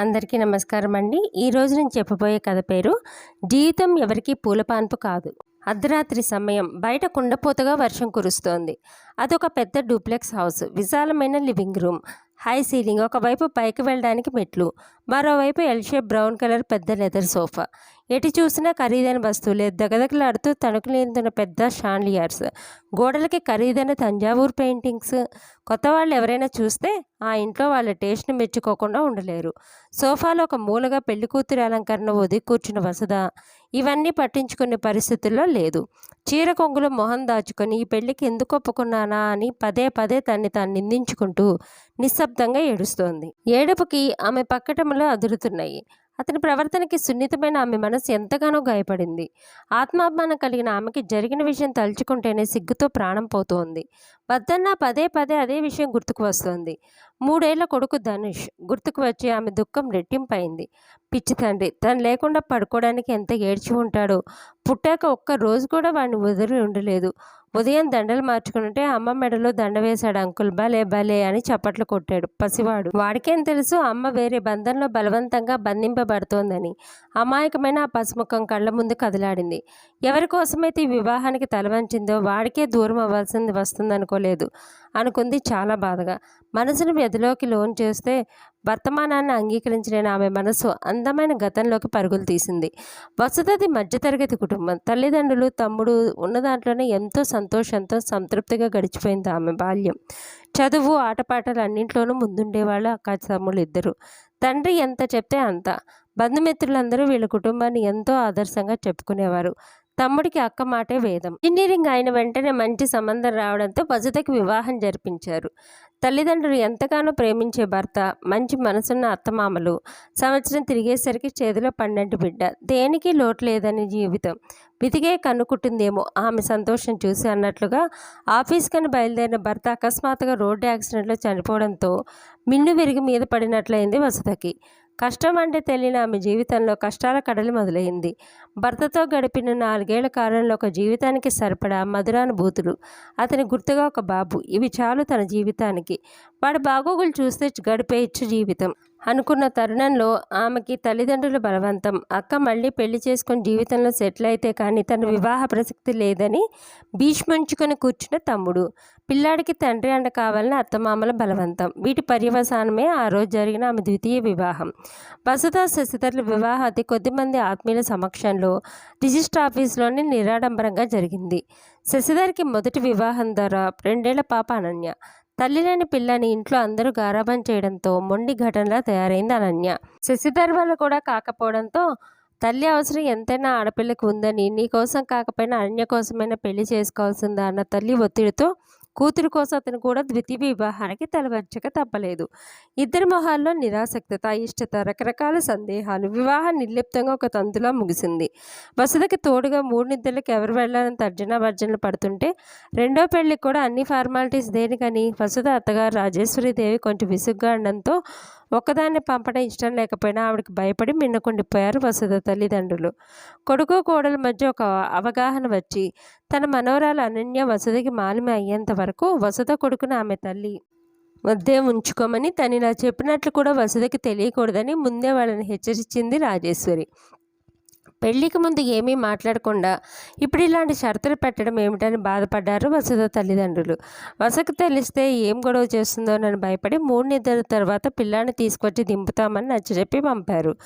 అందరికీ నమస్కారం అండి. ఈరోజు నేను చెప్పబోయే కథ పేరు జీవితం ఎవరికీ పూలపాన్పు కాదు. అర్ధరాత్రి సమయం బయట కుండపోతగా వర్షం కురుస్తోంది. అదొక పెద్ద డూప్లెక్స్ హౌస్. విశాలమైన లివింగ్ రూమ్. High ceiling. ఒకవైపు పైకి వెళ్ళడానికి మెట్లు. మరోవైపు ఎల్ షేప్ బ్రౌన్ కలర్ పెద్ద లెదర్ సోఫా ఎటు చూసినా ఖరీదైన వస్తువులే. దగదగలాడుతూ తణుకులేందున్న పెద్ద షాన్లియర్స్ గోడలకి ఖరీదైన తంజావూర్ పెయింటింగ్స్ కొత్త వాళ్ళు ఎవరైనా చూస్తే ఆ ఇంట్లో వాళ్ళ టేస్ట్ని మెచ్చుకోకుండా ఉండలేరు. సోఫాలో ఒక మూలగా పెళ్ళి కూతురి అలంకరణ ఒది కూర్చున్న వసద ఇవన్నీ పట్టించుకునే పరిస్థితుల్లో లేదు. చీర కొంగులో మొహం దాచుకొని ఈ పెళ్ళికి ఎందుకు ఒప్పుకున్నానా అని పదే పదే తన్ని తాను నిందించుకుంటూ నిశ్శబ్దంగా ఏడుస్తోంది. ఏడుపుకి ఆమె పక్కటములు అదురుతున్నాయి. అతని ప్రవర్తనకి సున్నితమైన ఆమె మనసు ఎంతగానో గాయపడింది. ఆత్మాభిమానం కలిగిన ఆమెకి జరిగిన విషయం తలుచుకుంటేనే సిగ్గుతో ప్రాణం పోతోంది. వద్దన్న పదే పదే అదే విషయం గుర్తుకు వస్తోంది. మూడేళ్ళ కొడుకు ధనుష్ గుర్తుకు వచ్చి ఆమె దుఃఖం రెట్టింపైంది. పిచ్చి తండ్రి తను లేకుండా పడుకోవడానికి ఎంత ఏడ్చి ఉంటాడో పుట్టాక ఒక్క రోజు కూడా వాడిని వదిలి ఉండలేదు. ఉదయం దండలు మార్చుకుంటే అమ్మ మెడలో దండ వేశాడు అంకుల్. భలే భలే అని చప్పట్లు కొట్టాడు పసివాడు. వాడికేం తెలుసు? అమ్మ వేరే బంధంలో బలవంతంగా బంధింపబడుతోందని. అమాయకమైన ఆ పసుముఖం కళ్ళ ముందు కదిలాడింది. ఎవరి కోసమైతే ఈ వివాహానికి తలవంచిందో వాడికే దూరం అవ్వాల్సింది వస్తుందనుకోలేదు. అనుకుంది చాలా బాధగా. మనసును వ్యధిలోకి లోన్ చేస్తే వర్తమానాన్ని అంగీకరించలేని ఆమె మనసు అందమైన గతంలోకి పరుగులు తీసింది. వసతది మధ్యతరగతి కుటుంబం. తల్లిదండ్రులు తమ్ముడు ఉన్న దాంట్లోనే ఎంతో సంతోషంతో సంతృప్తిగా గడిచిపోయింది ఆమె బాల్యం. చదువు ఆటపాటలు అన్నింట్లోనూ ముందుండేవాళ్ళు అక్క తమ్ముళ్ళు ఇద్దరు. తండ్రి ఎంత చెప్తే అంత. బంధుమిత్రులందరూ వీళ్ళ కుటుంబాన్ని ఎంతో ఆదర్శంగా చెప్పుకునేవారు. తమ్ముడికి అక్క మాటే వేదం. ఇంజనీరింగ్ అయిన వెంటనే మంచి సంబంధం రావడంతో వసతకి వివాహం జరిపించారు. తల్లిదండ్రులు ఎంతగానో ప్రేమించే భర్త మంచి మనసున్న అత్తమామలు సంవత్సరం తిరిగేసరికి చేతిలో పన్నెండు బిడ్డ. దేనికి లోటు లేదని జీవితం. వితిగే కన్నుకుంటుందేమో ఆమె సంతోషం చూసి అన్నట్లుగా ఆఫీస్కని బయలుదేరిన భర్త అకస్మాత్తుగా రోడ్డు యాక్సిడెంట్లో చనిపోవడంతో మిన్ను విరిగి మీద పడినట్లయింది వసతకి కష్టం అంటే తెలియని ఆమె జీవితంలో కష్టాల కడలి మొదలైంది. భర్తతో గడిపిన నాలుగేళ్ళ కాలంలో ఒక జీవితానికి సరిపడా మధురానుభూతులు. అతని గుర్తుగా ఒక బాబు. ఇవి చాలు తన జీవితానికి. వాడి బాగోగులు చూస్తే గడిపే ఇచ్చు జీవితం. అనుకున్న తరుణంలో ఆమెకి తల్లిదండ్రుల బలవంతం. అక్క మళ్ళీ పెళ్ళి చేసుకుని జీవితంలో సెటిల్ అయితే కానీ తన వివాహ ప్రసక్తి లేదని భీష్మంచుకొని కూర్చున్న తమ్ముడు. పిల్లాడికి తండ్రి అండ కావాలని అత్తమామల బలవంతం. వీటి పర్యవసానమే ఆ రోజు జరిగిన ఆమె ద్వితీయ వివాహం. వసుధ శశిధర్ల వివాహం అతి కొద్దిమంది ఆత్మీయుల సమక్షంలో రిజిస్టర్ ఆఫీస్లోనే నిరాడంబరంగా జరిగింది. శశిధర్కి మొదటి వివాహం ద్వారా రెండేళ్ళ పాప అనన్య. తల్లి లేని పిల్లని ఇంట్లో అందరూ గారాబం చేయడంతో మొండి ఘటనలా తయారైంది అనన్య. శశిధర్ వల్ల కూడా కాకపోవడంతో తల్లి అవసరం ఎంతైనా ఆడపిల్లకి ఉందని నీ కోసం కాకపోయినా అన్య కోసమైనా పెళ్ళి చేసుకోవాల్సిందా అన్న తల్లి ఒత్తిడితో కూతురు కోసం అతను కూడా ద్వితీయ వివాహానికి తలవంచక తప్పలేదు. ఇద్దరి మొహాల్లో నిరాసక్తత ఇష్టత రకరకాల సందేహాలు. వివాహం నిర్లిప్తంగా ఒక తంతులా ముగిసింది. వసతికి తోడుగా మూడు నిద్రలకు ఎవరు వెళ్ళాలని తర్జన భర్జనలు పడుతుంటే రెండో పెళ్ళికి కూడా అన్ని ఫార్మాలిటీస్ దేనికని? వసుధ అత్తగారు రాజేశ్వరీదేవి కొంచెం విసుగ్గా ఉండడంతో ఒక్కదాన్ని పంపడం ఇష్టం లేకపోయినా ఆవిడకి భయపడి మిన్నకుండిపోయారు వసుధ తల్లిదండ్రులు. కొడుకు కోడల మధ్య ఒక అవగాహన వచ్చి తన మనోరాలు అనన్య వసతికి మాలిమ అయ్యేంత వరకు వసత కొడుకును ఆమె తల్లి వద్దే ఉంచుకోమని తను ఇలా చెప్పినట్లు కూడా వసతికి తెలియకూడదని ముందే వాళ్ళని హెచ్చరించింది రాజేశ్వరి. పెళ్ళికి ముందు ఏమీ మాట్లాడకుండా ఇప్పుడు ఇలాంటి షరతులు పెట్టడం ఏమిటని బాధపడ్డారు వసుధ తల్లిదండ్రులు. వసకు తెలిస్తే ఏం గొడవ చేస్తుందో అని భయపడి మూడు నిద్ర తర్వాత పిల్లాన్ని తీసుకొచ్చి దింపుతామని నచ్చజెప్పి పంపారు.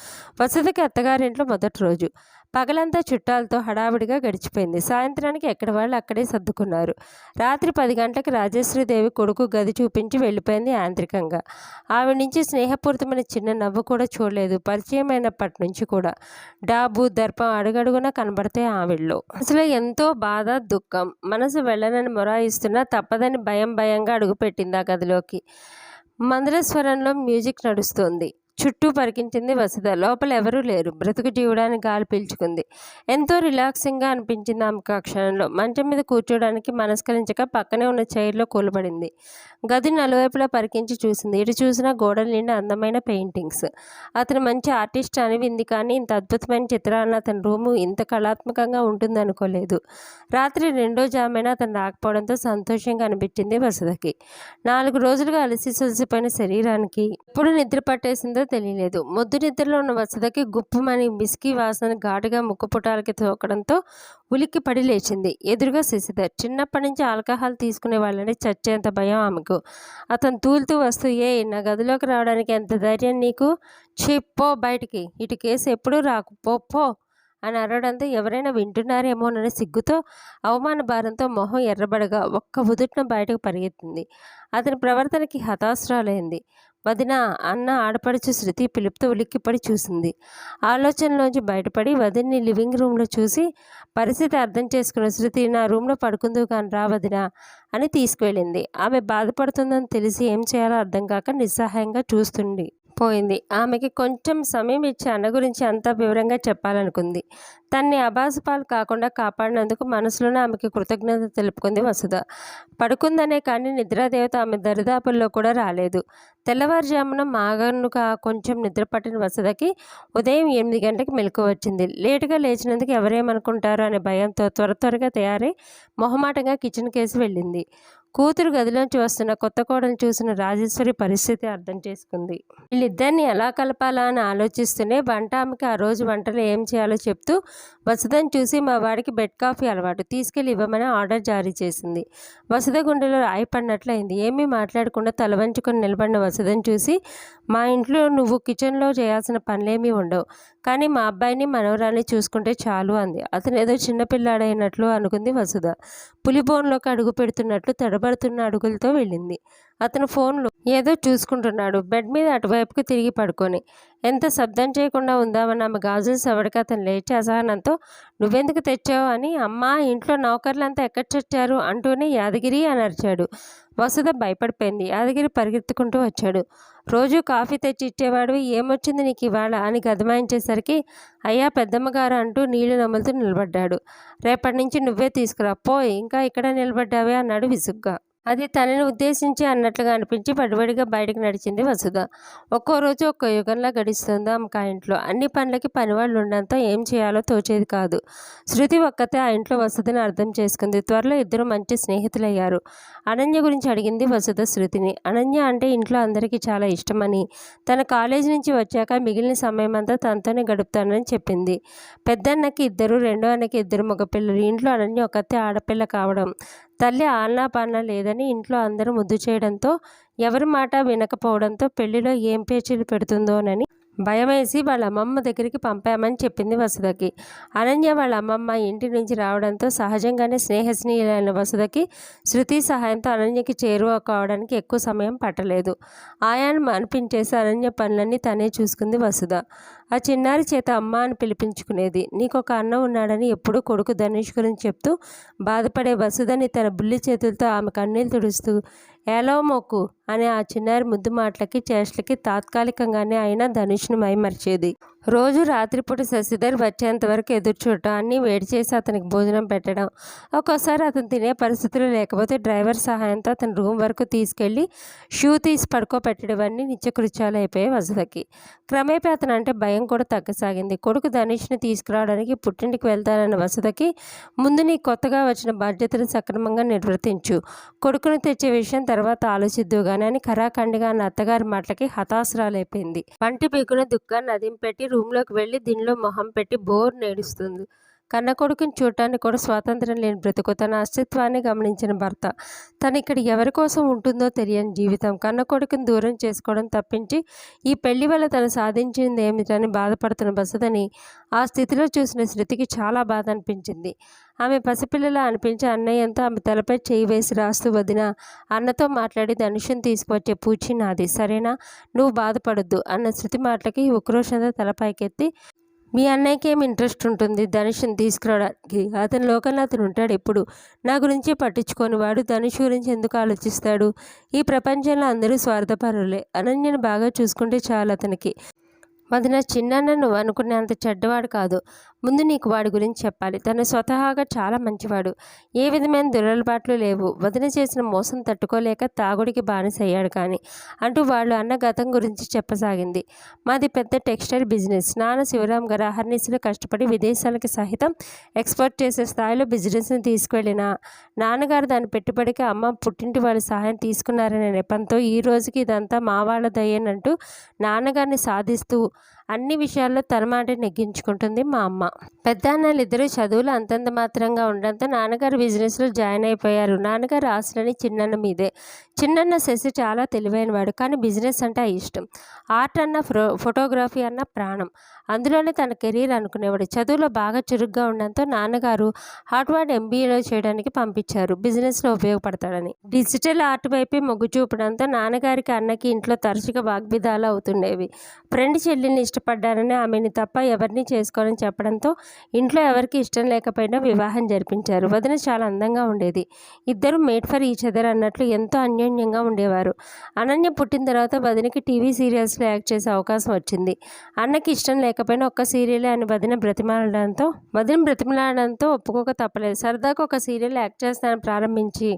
వసతికి అత్తగారింట్లో మొదటి రోజు. పగలంతా చుట్టాలతో హడావిడిగా గడిచిపోయింది. సాయంత్రానికి ఎక్కడి వాళ్ళు అక్కడే సర్దుకున్నారు. రాత్రి పది గంటలకు రాజేశ్వరీదేవి కొడుకు గది చూపించి వెళ్ళిపోయింది యాంత్రికంగా. ఆవిడ నుంచి స్నేహపూరితమైన చిన్న నవ్వు కూడా చూడలేదు. పరిచయమైనప్పటి నుంచి కూడా. డాబు దర్పం అడుగడుగునా కనబడితే ఆవిడలో. అసలు ఎంతో బాధ దుఃఖం. మనసు వెళ్ళనని మొరాయిస్తున్నా తప్పదని భయం భయంగా అడుగుపెట్టింది ఆ గదిలోకి. మందరస్వరంలో మ్యూజిక్ నడుస్తోంది. చుట్టూ పరికించింది వసుధ. లోపల ఎవరూ లేరు. బ్రతుకు జీవడానికి గాలి పీల్చుకుంది. ఎంతో రిలాక్సింగ్గా అనిపించింది ఆమెకు ఆ క్షణంలో. మంచం మీద కూర్చోడానికి మనస్కరించక పక్కనే ఉన్న చైర్లో కూలబడింది. గది నలువైపులా పరికించి చూసింది. ఇటు చూసినా గోడల నిండా అందమైన పెయింటింగ్స్. అతను మంచి ఆర్టిస్ట్ అనివింది కానీ ఇంత అద్భుతమైన చిత్రాలను అతని రూము ఇంత కళాత్మకంగా ఉంటుంది అనుకోలేదు రాత్రి రెండో జామైనా అతను రాకపోవడంతో సంతోషంగా అనిపించింది వసుధకి. నాలుగు రోజులుగా అలసి సొలసిపోయిన శరీరానికి. ఎప్పుడు నిద్ర పట్టేసిందో తెలియలేదు. మొద్దు నిద్రలో ఉన్న వసదకి గుప్పమని బిస్కీ వాసన ఘాటుగా ముక్కుపుటాలకి తోకడంతో ఉలిక్కి పడి లేచింది. ఎదురుగా శశిధర్ చిన్నప్పటి నుంచి ఆల్కహాల్ తీసుకునే వాళ్ళని చచ్చేంత భయం ఆమెకు. అతను తూలుతూ వస్తూ ఏ నా గదిలోకి రావడానికి ఎంత ధైర్యం నీకు? చెప్పో బయటికి. ఇటు కేసు ఎప్పుడూ రాకు. పో పో అని అరవడంతో ఎవరైనా వింటున్నారేమోనని సిగ్గుతో అవమాన భారంతో మొహం ఎర్రబడగా ఒక్క ఉదుట్న బయటకు పరిగెత్తింది. అతని ప్రవర్తనకి హతాశ్రాలైంది. వదిన అన్న ఆడపడుచు శృతి పిలుపుతో ఉలిక్కిపడి చూసింది. ఆలోచనలోంచి బయటపడి వదిన్ని లివింగ్ రూమ్లో చూసి పరిస్థితి అర్థం చేసుకున్న శృతి నా రూమ్లో పడుకుందో కానీ రా వదిన అని తీసుకువెళ్ళింది. ఆమె బాధపడుతుందని తెలిసి ఏం చేయాలో అర్థం కాక నిస్సహాయంగా చూస్తుంది. పోయింది. ఆమెకి కొంచెం సమయం ఇచ్చి అన్న గురించి అంతా వివరంగా చెప్పాలనుకుంది. తన్ని అబాసుపాలు కాకుండా కాపాడినందుకు మనసులోనే ఆమెకి కృతజ్ఞత తెలుపుకుంది వసుధ. పడుకుందనే కానీ నిద్రాదేవత ఆమె దరిదాపుల్లో కూడా రాలేదు. తెల్లవారుజామున మాగనుక కొంచెం నిద్ర పట్టిన వసుధకి ఉదయం ఎనిమిది గంటకి మెలకు వచ్చింది. లేటుగా లేచినందుకు ఎవరేమనుకుంటారో అనే భయంతో త్వర త్వరగా తయారై మొహమాటంగా కిచెన్ కేసి వెళ్ళింది. కూతురు గదిలోంచి వస్తున్న కొత్త కోడలు చూసిన రాజేశ్వరి పరిస్థితి అర్థం చేసుకుంది. వీళ్ళిద్దరిని ఎలా కలపాలా అని ఆలోచిస్తూనే వంట ఆమెకి ఆ రోజు వంటలు ఏం చేయాలో చెప్తూ వసుధని చూసి మా వాడికి బెడ్ కాఫీ అలవాటు తీసుకెళ్ళి ఇవ్వమని ఆర్డర్ జారీ చేసింది. వసుధ గుండెలో రాయిపడినట్లయింది ఏమీ మాట్లాడకుండా తలవంచుకొని నిలబడిన వసుధని చూసి మా ఇంట్లో నువ్వు కిచెన్లో చేయాల్సిన పనులేమీ ఉండవు. కానీ మా అబ్బాయిని మనవరాన్ని చూసుకుంటే చాలు అంది. అతను ఏదో చిన్నపిల్లాడైనట్లు అనుకుంది వసుధ. పులిబోన్లోకి అడుగు పెడుతున్నట్లు తడబడుతున్న అడుగులతో వెళ్ళింది. అతను ఫోన్లో ఏదో చూసుకుంటున్నాడు. బెడ్ మీద అటువైపుకు తిరిగి పడుకొని ఎంత శబ్దం చేయకుండా ఉందామని ఆమె గాజులు సవడికి అతను లేచి అసహనంతో నువ్వెందుకు తెచ్చావు? అని అమ్మా ఇంట్లో నౌకర్లంతా ఎక్కడ చచ్చారు అంటూనే యాదగిరి అని అరిచాడు. వసుధ భయపడిపోయింది. యాదగిరి పరిగెత్తుకుంటూ వచ్చాడు. రోజు కాఫీ తెచ్చి ఇచ్చేవాడు ఏమొచ్చింది నీకు ఇవాళ అని గదమాయించేసరికి అయ్యా పెద్దమ్మగారు అంటూ నీళ్ళు నములుతూ నిలబడ్డాడు. రేపటి నుంచి నువ్వే తీసుకురా పోయ్ ఇంకా ఇక్కడ నిలబడ్డావే అన్నాడు విసుగ్గా. అది తనని ఉద్దేశించి అన్నట్లుగా అనిపించి పడిబడిగా బయటకు నడిచింది వసుధ. ఒక్కో రోజు ఒక్కో యుగంలా గడుస్తుంది ఆమెకు ఆ ఇంట్లో. అన్ని పనులకి పనివాళ్ళు ఉండడంతో ఏం చేయాలో తోచేది కాదు. శృతి ఒక్కతే ఆ ఇంట్లో వసుధని అర్థం చేసుకుంది. త్వరలో ఇద్దరు మంచి స్నేహితులయ్యారు. అనన్య గురించి అడిగింది వసుధ శృతిని. అనన్య అంటే ఇంట్లో అందరికీ చాలా ఇష్టమని. తన కాలేజీ నుంచి వచ్చాక మిగిలిన సమయం అంతా తనతోనే గడుపుతానని చెప్పింది. పెద్దన్నకి ఇద్దరు రెండో అన్నకి ఇద్దరు మగపిల్లలు. ఇంట్లో అనన్య ఒక్కతే ఆడపిల్ల కావడం. తల్లి ఆలనా లేదని ఇంట్లో అందరూ ముద్దు చేయడంతో ఎవరి మాట వినకపోవడంతో పెళ్ళిలో ఏం పేచీలు పెడుతుందోనని భయమేసి వాళ్ళ అమ్మమ్మ దగ్గరికి పంపామని చెప్పింది వసుదకి అనన్య వాళ్ళ అమ్మమ్మ ఇంటి నుంచి రావడంతో సహజంగానే స్నేహస్నేహిలైన వసుదకి శృతి సహాయంతో అనన్యకి చేరువ కావడానికి ఎక్కువ సమయం పట్టలేదు. ఆయాను అనిపించేసి అనన్య పనులన్నీ తనే చూసుకుంది వసుధ. ఆ చిన్నారి చేత అమ్మ అని పిలిపించుకునేది. నీకు ఒక అన్న ఉన్నాడని ఎప్పుడూ కొడుకు ధనుష్ గురించి చెప్తూ బాధపడే వసుధని తన బుల్లి చేతులతో ఆమె కన్నీళ్ళు తుడుస్తూ ఏలో మొక్కు అనే ఆ చిన్నారి ముద్దు మాటలకి చేష్టలకి తాత్కాలికంగానే అయినా ధనుష్ను మైమర్చేది. రోజు రాత్రిపూట శశిధర్ వచ్చేంత వరకు ఎదురు చూడటం అన్నీ వేడి చేసి అతనికి భోజనం పెట్టడం. ఒక్కోసారి అతను తినే పరిస్థితులు లేకపోతే డ్రైవర్ సహాయంతో అతని రూమ్ వరకు తీసుకెళ్ళి షూ తీసి పడుకోబెట్టడం అన్నీ నిత్యకృత్యాలు అయిపోయాయి వసతికి క్రమేపీ అతను అంటే భయం కూడా తగ్గసాగింది. కొడుకు ధనుష్ని తీసుకురావడానికి పుట్టింటికి వెళ్తానన్న వసతికి ముందు నీ కొత్తగా వచ్చిన బాధ్యతను సక్రమంగా నిర్వర్తించు. కొడుకుని తెచ్చే విషయం తర్వాత ఆలోచిద్దు కానీ అని ఖరాఖండిగా అన్న అత్తగారి మాటలకి హతాశరాలైపోయింది. వంటి పీకున దుఃఖాన్ని అదింపెట్టి రూమ్లోకి వెళ్ళి దీనిలో మొహం పెట్టి బోర్ నేడుస్తుంది. కన్న కొడుకుని చూడటానికి కూడా స్వాతంత్రం లేని బ్రతుకు. తన అస్తిత్వాన్ని గమనించిన భర్త తను ఇక్కడ ఎవరి కోసం ఉంటుందో తెలియని జీవితం. కన్న కొడుకుని దూరం చేసుకోవడం తప్పించి ఈ పెళ్ళి వల్ల తను సాధించింది ఏమిటని బాధపడుతున్న బసదని ఆ స్థితిలో చూసిన శృతికి చాలా బాధ అనిపించింది. ఆమె పసిపిల్లలా అనిపించి అన్నయ్యంతో ఆమె తలపై చేయి వేసి రాస్తూ వదిన అన్నతో మాట్లాడి ధనుషుని తీసుకువచ్చే పూచి నాది. సరేనా? నువ్వు బాధపడొద్దు అన్న శృతి మాటలకి ఉక్రోషంతో తలపైకెత్తి మీ అన్నయ్యకి ఏం ఇంట్రెస్ట్ ఉంటుంది? ధనుష్ని తీసుకురావడానికి. అతను లోకంలో అతను ఉంటాడు ఎప్పుడు. నా గురించి పట్టించుకొని. వాడు ధనుష్ గురించి ఎందుకు ఆలోచిస్తాడు? ఈ ప్రపంచంలో అందరూ స్వార్థపరులే. అనన్యను బాగా చూసుకుంటే చాలు అతనికి. అది నా చిన్న నువ్వు అనుకునేంత చెడ్డవాడు కాదు. ముందు నీకు వాడి గురించి చెప్పాలి. తను స్వతహాగా చాలా మంచివాడు. ఏ విధమైన దురలబాట్లు లేవు. వదిన చేసిన మోసం తట్టుకోలేక తాగుడికి బానిసయ్యాడు కానీ అంటూ వాళ్ళు అన్న గతం గురించి చెప్పసాగింది. మాది పెద్ద టెక్స్టైల్ బిజినెస్. నాన్న శివరాం గారు అహర్నిశలు కష్టపడి విదేశాలకి సహితం ఎక్స్పోర్ట్ చేసే స్థాయిలో బిజినెస్ని తీసుకువెళ్ళిన నాన్నగారు దాని పెట్టుబడికి అమ్మ పుట్టింటి వాళ్ళ సహాయం తీసుకున్నారనే నెపంతో ఈ రోజుకి ఇదంతా మా వాళ్ళదయ్యేనంటూ నాన్నగారిని సాధిస్తూ అన్ని విషయాల్లో తరమాట నెగ్గించుకుంటుంది మా అమ్మ. పెద్దన్నలు ఇద్దరు చదువులు అంతంత మాత్రంగా ఉండడంతో నాన్నగారు బిజినెస్లో జాయిన్ అయిపోయారు. నాన్నగారు ఆశలని చిన్నన్న మీదే. చిన్నన్న శశి చాలా తెలివైనవాడు కానీ బిజినెస్ అంటే ఇష్టం. ఆర్ట్ అన్న ఫ్రో ఫోటోగ్రఫీ అన్న ప్రాణం. అందులోనే తన కెరీర్ అనుకునేవాడు. చదువులో బాగా చురుగ్గా ఉండడంతో నాన్నగారు హార్డ్వర్డ్ ఎంబీఏలో చేయడానికి పంపించారు. బిజినెస్లో ఉపయోగపడతాడని. డిజిటల్ ఆర్ట్ వైపే మొగ్గు చూపడంతో నాన్నగారికి అన్నకి ఇంట్లో తరచుగా వాగ్విధాలు అవుతుండేవి. ఫ్రెండ్ చెల్లిని ఇష్టపడ్డానని ఆమెని తప్ప ఎవరిని చేసుకోవాలని చెప్పడంతో ఇంట్లో ఎవరికి ఇష్టం లేకపోయినా వివాహం జరిపించారు. వదిన చాలా అందంగా ఉండేది. ఇద్దరు మేడ్ ఫర్ ఈచ్ అదర్ అన్నట్లు ఎంతో అన్యోన్యంగా ఉండేవారు. అనన్య పుట్టిన తర్వాత వదినకి టీవీ సీరియల్స్లో యాక్ట్ చేసే అవకాశం వచ్చింది. అన్నకి ఇష్టం లేకపోయినా ఒక్క సీరియలే అని వదిన బ్రతిమాలడంతో వదిన బ్రతిమలాడడంతో ఒప్పుకోక తప్పలేదు. సరదాగా ఒక సీరియల్ యాక్ట్ చేస్తానని ప్రారంభించి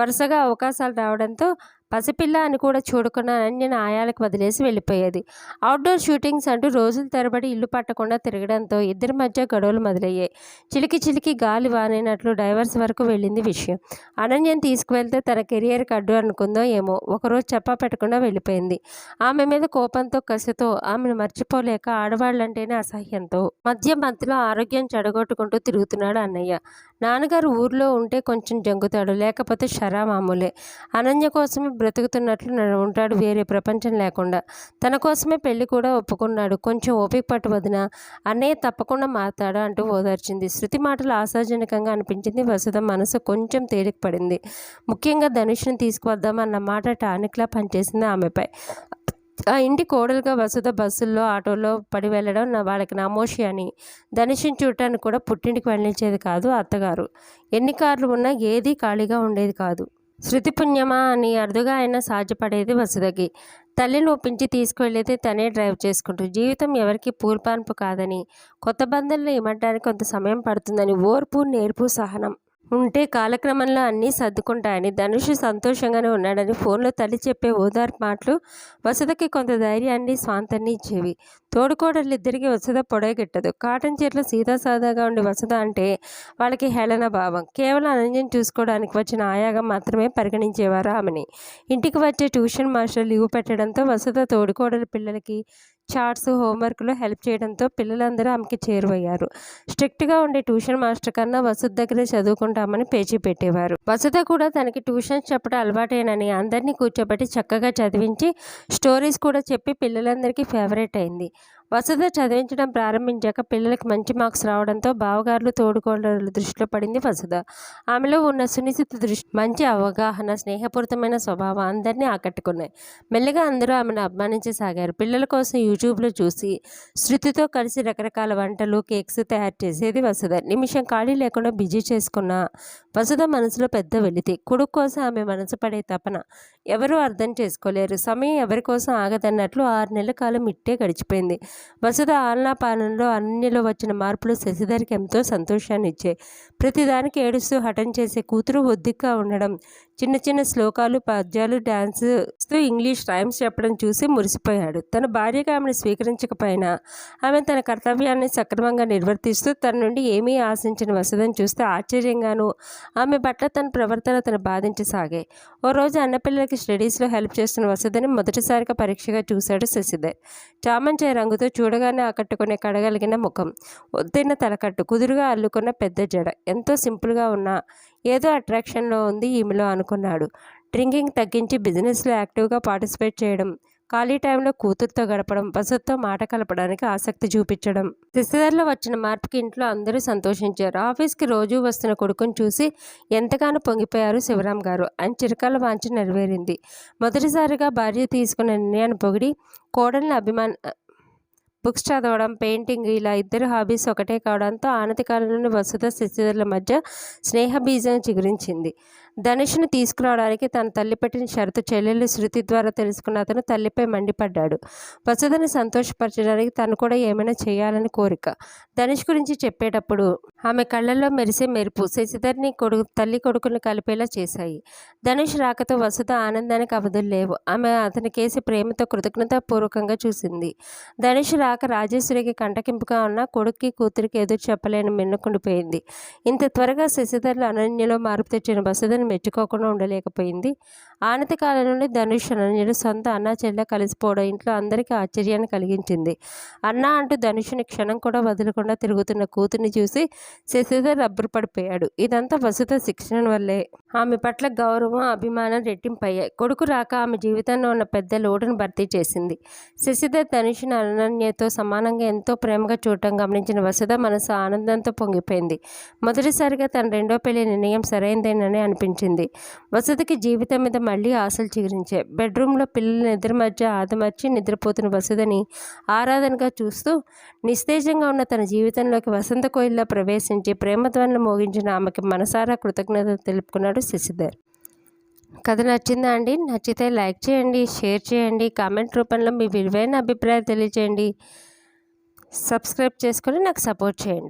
వరుసగా అవకాశాలు రావడంతో పసిపిల్ల అని కూడా చూడకుండా అనన్యను ఆయాలకు వదిలేసి వెళ్ళిపోయేది. అవుట్డోర్ షూటింగ్స్ అంటూ రోజుల తరబడి ఇల్లు పట్టకుండా తిరగడంతో ఇద్దరి మధ్య గొడవలు మొదలయ్యాయి. చిలికి చిలికి గాలి వానైనట్లు డైవర్స్ వరకు వెళ్ళింది విషయం. అనన్యను తీసుకువెళ్తే తన కెరియర్కి అడ్డు అనుకుందో ఏమో. ఒకరోజు చెప్పా పెట్టకుండా వెళ్ళిపోయింది. ఆమె మీద కోపంతో కసితో ఆమెను మర్చిపోలేక ఆడవాళ్ళంటేనే అసహ్యంతో మధ్య మధ్యలో ఆరోగ్యం చెడగొట్టుకుంటూ తిరుగుతున్నాడు అన్నయ్య. నాన్నగారు ఊర్లో ఉంటే కొంచెం జంగుతాడు లేకపోతే షరా మామూలే. అనన్య కోసమే బ్రతుకుతున్నట్లు ఉంటాడు వేరే ప్రపంచం లేకుండా. తన కోసమే పెళ్ళి కూడా ఒప్పుకున్నాడు. కొంచెం ఓపిక పట్టు వదిన అన్నయ్య తప్పకుండా మారతాడా అంటూ ఓదార్చింది. శృతి మాటలు ఆశాజనకంగా అనిపించింది. వసుధ మనసు కొంచెం తేలిక పడింది ముఖ్యంగా ధనుష్ని తీసుకువద్దామన్న మాట టానిక్లా పనిచేసింది ఆమెపై. ఆ ఇంటి కోడలుగా వసుధ బస్సుల్లో ఆటోలో పడి వెళ్ళడం నా వాళ్ళకి నామోషి అని. ధనుషుని చూడటానికి కూడా పుట్టింటికి వెళ్ళించేది కాదు అత్తగారు. ఎన్ని కార్లు ఉన్నా ఏదీ ఖాళీగా ఉండేది కాదు. శృతి పుణ్యమా అని అరుదుగా అయినా సాధ్యపడేది వసుధకి. తల్లిని ఒప్పించి తీసుకువెళ్ళేది తనే డ్రైవ్ చేసుకుంటూ జీవితం ఎవరికి పూర్పాన్పు కాదని కొత్త బంధంలో ఇమ్మడానికి కొంత సమయం పడుతుందని ఓర్పు నేర్పు సహనం ఉంటే కాలక్రమంలో అన్నీ సర్దుకుంటాయని ధనుష్ సంతోషంగానే ఉన్నాడని ఫోన్లో తల్లి చెప్పే ఓదార్ మాటలు వసుధకి కొంత ధైర్యాన్ని స్వాంతాన్ని ఇచ్చేవి. తోడుకోడళ్ళు ఇద్దరికి వసుధ పొడగెట్టదు కాటన్ చీరలు సీదాసాదాగా ఉండే వసుధ అంటే వాళ్ళకి హేళన భావం. కేవలం అనంజన్ చూసుకోవడానికి వచ్చిన ఆయాగా మాత్రమే పరిగణించేవారు ఆమెని. ఇంటికి వచ్చే ట్యూషన్ మాస్టర్ లీవ్ పెట్టడంతో వసుధ తోడుకోడల పిల్లలకి చార్ట్స్ హోంవర్క్లో హెల్ప్ చేయడంతో పిల్లలందరూ ఆమెకి చేరువయ్యారు. స్ట్రిక్ట్గా ఉండే ట్యూషన్ మాస్టర్ కన్నా వసుధ దగ్గరే చదువుకుంటామని పేచీ పెట్టేవారు. వసుధ కూడా తనకి ట్యూషన్స్ చెప్పడం అలవాటేనని అందరినీ కూర్చోబెట్టి చక్కగా చదివించి స్టోరీస్ కూడా చెప్పి పిల్లలందరికీ ఫేవరెట్ అయింది. వసుధ చదివించడం ప్రారంభించాక పిల్లలకు మంచి మార్క్స్ రావడంతో బావగారులు తోడుకోడల దృష్టిలో పడింది వసుధ. ఆమెలో ఉన్న సునిశ్చిత దృష్టి మంచి అవగాహన స్నేహపూరితమైన స్వభావం అందరినీ ఆకట్టుకున్నాయి. మెల్లగా అందరూ ఆమెను అభిమానించసాగారు. పిల్లల కోసం యూట్యూబ్లో చూసి శృతితో కలిసి రకరకాల వంటలు కేక్స్ తయారు చేసేది వసుధ. నిమిషం ఖాళీ లేకుండా బిజీ చేసుకున్న వసుధ మనసులో పెద్ద వెలితి. కొడుకు కోసం ఆమె మనసు పడే తపన ఎవరూ అర్థం చేసుకోలేరు. సమయం ఎవరి కోసం ఆగదన్నట్లు ఆరు నెలల కాలం ఇట్టే గడిచిపోయింది. వసుధ ఆలనాపాలనలో అన్నిలో వచ్చిన మార్పులు శశిధర్కి ఎంతో సంతోషాన్ని ఇచ్చాయి ప్రతిదానికి ఏడుస్తూ హఠం చేసే కూతురు ఒద్దిగ్గా ఉండడం చిన్న చిన్న శ్లోకాలు పద్యాలు డ్యాన్స్ ఇంగ్లీష్ రైమ్స్ చెప్పడం చూసి మురిసిపోయాడు. తన భార్యగా ఆమెను స్వీకరించకపోయినా ఆమె తన కర్తవ్యాన్ని సక్రమంగా నిర్వర్తిస్తూ తన నుండి ఏమీ ఆశించిన వసదని చూస్తే ఆశ్చర్యంగాను ఆమె పట్ల తన ప్రవర్తన తను బాధించసాగాయి. ఓ రోజు అన్నపిల్లలకి స్టడీస్లో హెల్ప్ చేస్తున్న వసతిని మొదటిసారిగా పరీక్షగా చూశాడు శశిధర్. చామంచాయ రంగుతో చూడగానే ఆకట్టుకునే కడగలిగిన ముఖం ఒత్తిన తలకట్టు కుదురుగా అల్లుకున్న పెద్ద జడ. ఎంతో సింపుల్గా ఉన్న ఏదో అట్రాక్షన్లో ఉంది ఈమెలో అనుకున్నాడు డ్రింకింగ్ తగ్గించి బిజినెస్లో యాక్టివ్గా పార్టిసిపేట్ చేయడం ఖాళీ టైంలో కూతురుతో గడపడం వసతితో మాట కలపడానికి ఆసక్తి చూపించడం. శశిధర్లో వచ్చిన మార్పుకి ఇంట్లో అందరూ సంతోషించారు. ఆఫీస్కి రోజూ వస్తున్న కొడుకుని చూసి ఎంతగానో పొంగిపోయారు శివరాం గారు. ఆయన చిరకాల వాంచి నెరవేరింది. మొదటిసారిగా భార్య తీసుకున్న నిర్ణయాన్ని పొగిడి కోడల్ని అభిమాన బుక్స్ చదవడం పెయింటింగ్ ఇలా ఇద్దరు హాబీస్ ఒకటే కావడంతో ఆనతి కాలంలోని వసుధ శశిధర్ల మధ్య స్నేహ బీజం చిగురించింది. ధనుష్ను తీసుకురావడానికి తన తల్లి పెట్టిన షరతు చెల్లెలు శృతి ద్వారా తెలుసుకున్న అతను తల్లిపై మండిపడ్డాడు. వసుధని సంతోషపరచడానికి తను కూడా ఏమైనా చేయాలని కోరిక. ధనుష్ గురించి చెప్పేటప్పుడు ఆమె కళ్ళల్లో మెరిసే మెరుపు శశిధర్ని కొడుకు తల్లి కొడుకుని కలిపేలా చేశాయి. ధనుష్ రాకతో వసుధ ఆనందానికి అవధులు లేవు. ఆమె అతని కేసి ప్రేమతో కృతజ్ఞతాపూర్వకంగా చూసింది. ధనుష్ రాక రాజేశ్వరికి కంటకింపుగా ఉన్న కొడుక్కి కూతురికి ఎదురు చెప్పలేని మిన్నకుండిపోయింది ఇంత త్వరగా శశిధర్ల అనన్యలో మార్పు తెచ్చిన వసుధని మెచ్చుకోకుండా ఉండలేకపోయింది. ఆనతి కాలం నుండి ధనుష్ అనన్యుడు సొంత అన్నా చెల్లె కలిసిపోవడం ఇంట్లో అందరికీ ఆశ్చర్యాన్ని కలిగించింది. అన్న అంటూ ధనుషుని క్షణం కూడా వదలకుండా తిరుగుతున్న కూతుర్ని చూసి శశిధర్ రబ్బరు పడిపోయాడు ఇదంతా వసుధ శిక్షణ వల్లే. ఆమె పట్ల గౌరవం అభిమానం రెట్టింపయ్యాయి కొడుకు రాక ఆమె జీవితంలో ఉన్న పెద్ద లోటును భర్తీ చేసింది. శశిధర్ ధనుషుని అనన్యతో సమానంగా ఎంతో ప్రేమగా చూడటం గమనించిన వసుధ మనసు ఆనందంతో పొంగిపోయింది. మొదటిసారిగా తన రెండో పెళ్ళి నిర్ణయం సరైందేనని అనిపించింది. వసుధకి జీవితం మీద మళ్ళీ ఆశలు చిగురించాయి. బెడ్రూమ్లో పిల్లల నిద్ర మధ్య ఆదమర్చి నిద్రపోతున్న వసుధని ఆరాధనగా చూస్తూ నిస్తేజంగా ఉన్న తన జీవితంలోకి వసంత కోయిల్లో ప్రవేశించి ప్రేమధ్వనులు మోగించిన ఆమెకి మనసారా కృతజ్ఞత తెలుపుకున్నాడు శశిధర్. కథ నచ్చిందా అండి? నచ్చితే లైక్ చేయండి షేర్ చేయండి కామెంట్ రూపంలో మీ విలువైన అభిప్రాయాలు తెలియజేయండి సబ్స్క్రైబ్ చేసుకొని నాకు సపోర్ట్ చేయండి.